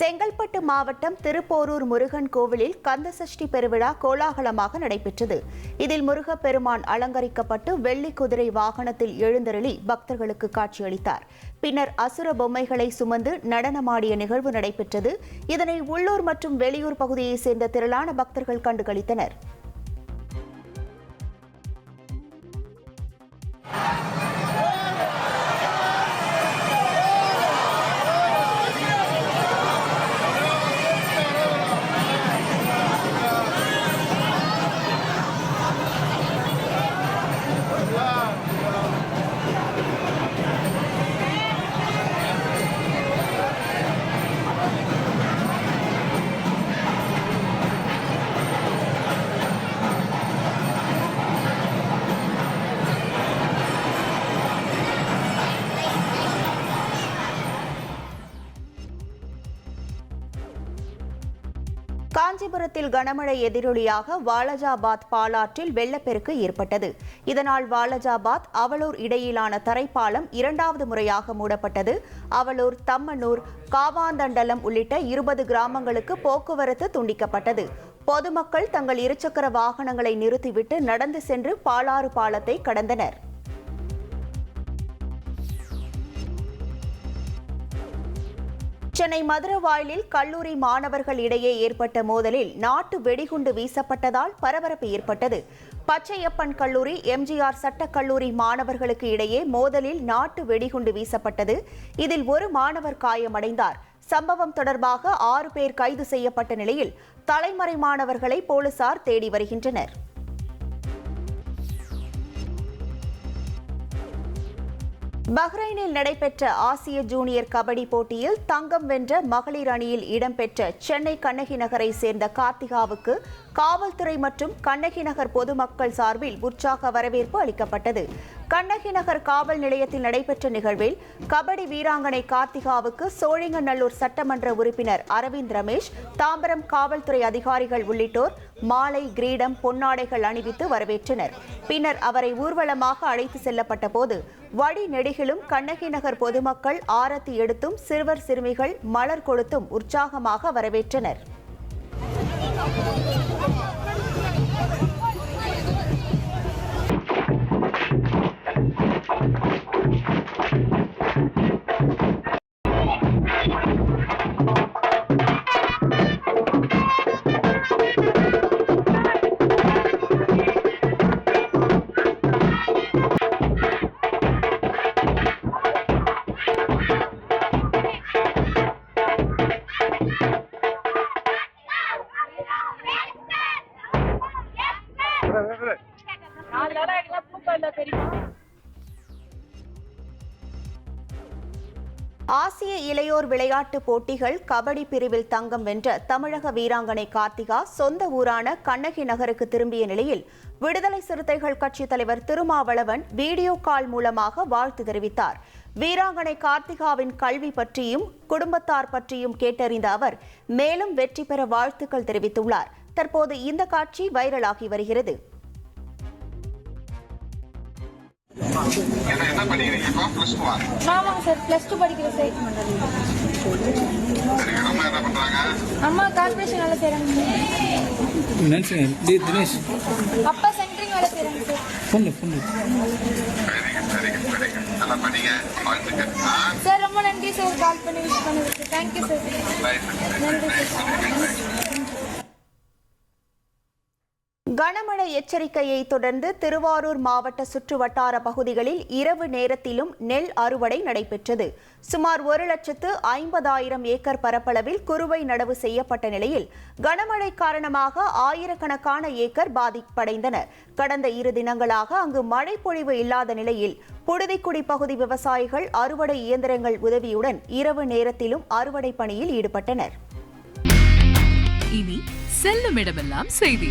செங்கல்பட்டு மாவட்டம் திருப்போரூர் முருகன் கோவிலில் கந்தசஷ்டி பெருவிழா கோலாகலமாக நடைபெற்றது. இதில் முருகப்பெருமான் அலங்கரிக்கப்பட்டு வெள்ளி குதிரை வாகனத்தில் எழுந்தருளி பக்தர்களுக்கு காட்சியளித்தார். பின்னர் அசுர பொம்மைகளை சுமந்து நடனமாடிய நிகழ்வு நடைபெற்றது. இதனை உள்ளூர் மற்றும் வெளியூர் பகுதியைச் சேர்ந்த திரளான பக்தர்கள் கண்டுகளித்தனர். காஞ்சிபுரத்தில் கனமழை எதிரொலியாக வாலஜாபாத் பாலாற்றில் வெள்ளப்பெருக்கு ஏற்பட்டது. இதனால் வாலஜாபாத் அவலூர் இடையிலான தரைப்பாலம் இரண்டாவது முறையாக மூடப்பட்டது. அவலூர் தம்மனூர் காவாந்தண்டலம் உள்ளிட்ட இருபது கிராமங்களுக்கு போக்குவரத்து துண்டிக்கப்பட்டது. பொதுமக்கள் தங்கள் இருசக்கர வாகனங்களை நிறுத்திவிட்டு நடந்து சென்று பாலாறு பாலத்தை கடந்தனர். சென்னை மதுரவாயிலில் கல்லூரி மாணவர்கள் இடையே ஏற்பட்ட மோதலில் நாட்டு வெடிகுண்டு வீசப்பட்டதால் பரபரப்பு ஏற்பட்டது. பச்சையப்பன் கல்லூரி எம்ஜிஆர் சட்டக்கல்லூரி மாணவர்களுக்கு இடையே மோதலில் நாட்டு வெடிகுண்டு வீசப்பட்டது. இதில் ஒரு மாணவர் காயமடைந்தார். சம்பவம் தொடர்பாக ஆறு பேர் கைது செய்யப்பட்ட நிலையில் தலைமறை மாணவர்களை போலீசார் தேடி வருகின்றனர். பஹ்ரைனில் நடைபெற்ற ஆசிய ஜூனியர் கபடி போட்டியில் தங்கம் வென்ற மகளிர் அணியில் இடம்பெற்ற சென்னை கண்ணகி நகரை சேர்ந்த கார்த்திகாவுக்கு காவல்துறை மற்றும் கண்ணகி நகர் பொதுமக்கள் சார்பில் உற்சாக வரவேற்பு அளிக்கப்பட்டது. கண்ணகி நகர் காவல் நிலையத்தில் நடைபெற்ற நிகழ்வில் கபடி வீராங்கனை கார்த்திகாவுக்கு சோழிங்கநல்லூர் சட்டமன்ற உறுப்பினர் அரவிந்த் ரமேஷ் தாம்பரம் காவல்துறை அதிகாரிகள் உள்ளிட்டோர் மாலை கிரீடம் பொன்னாடைகள் அணிவித்து வரவேற்றனர். பின்னர் அவரை ஊர்வலமாக அழைத்து செல்லப்பட்ட போது வழி நெடுகிலும் கண்ணகி நகர் பொதுமக்கள் ஆரத்தி எடுத்தும் சிறுவர் சிறுமிகள் மலர் கொடுத்தும் உற்சாகமாக வரவேற்றனர். நாலு தடவை ஆசிய இளையோர் விளையாட்டுப் போட்டிகள் கபடி பிரிவில் தங்கம் வென்ற தமிழக வீராங்கனை கார்த்திகா சொந்த ஊரான கண்ணகி நகருக்கு திரும்பிய நிலையில் விடுதலை சிறுத்தைகள் கட்சித் தலைவர் திருமாவளவன் வீடியோ கால் மூலமாக வாழ்த்து தெரிவித்தார். வீராங்கனை கார்த்திகாவின் கல்வி பற்றியும் குடும்பத்தார் பற்றியும் கேட்டறிந்த அவர் மேலும் வெற்றி பெற வாழ்த்துக்கள் தெரிவித்துள்ளார். தற்போது இந்த காட்சி வைரலாகி வருகிறது. என்ன படிக்கிறீங்க? இப்போ ப்ளஸ் டூவா ஆமாங்க சார் ப்ளஸ் டூ படிக்கிற அம்மா என்ன பண்றாங்க? அம்மா வேலை டி தினேஷ். அப்பா சென்ட்ரிங் வேலை சார். வாழ்த்துக்கள். ஆ? சார் ரொம்ப நன்றி சார். கால் பண்ணி விஷ் பண்ணதுக்கு. தேங்க்யூ சார் நன்றி சார் கனமழை எச்சரிக்கையை தொடர்ந்து திருவாரூர் மாவட்ட சுற்றுவட்டார பகுதிகளில் இரவு நேரத்திலும் நெல் அறுவடை நடைபெற்றது. சுமார் ஒரு லட்சத்து ஐம்பதாயிரம் ஏக்கர் பரப்பளவில் குறுவை நடவு செய்யப்பட்ட நிலையில் கனமழை காரணமாக ஆயிரக்கணக்கான ஏக்கர் பாதிப்படைந்தனர். கடந்த இரு தினங்களாக அங்கு மழை பொழிவு இல்லாத நிலையில் புழுதிக்குடி பகுதி விவசாயிகள் அறுவடை இயந்திரங்கள் உதவியுடன் இரவு நேரத்திலும் அறுவடை பணியில் ஈடுபட்டனர். இனி செல்லும் இடமெல்லாம் செய்தி.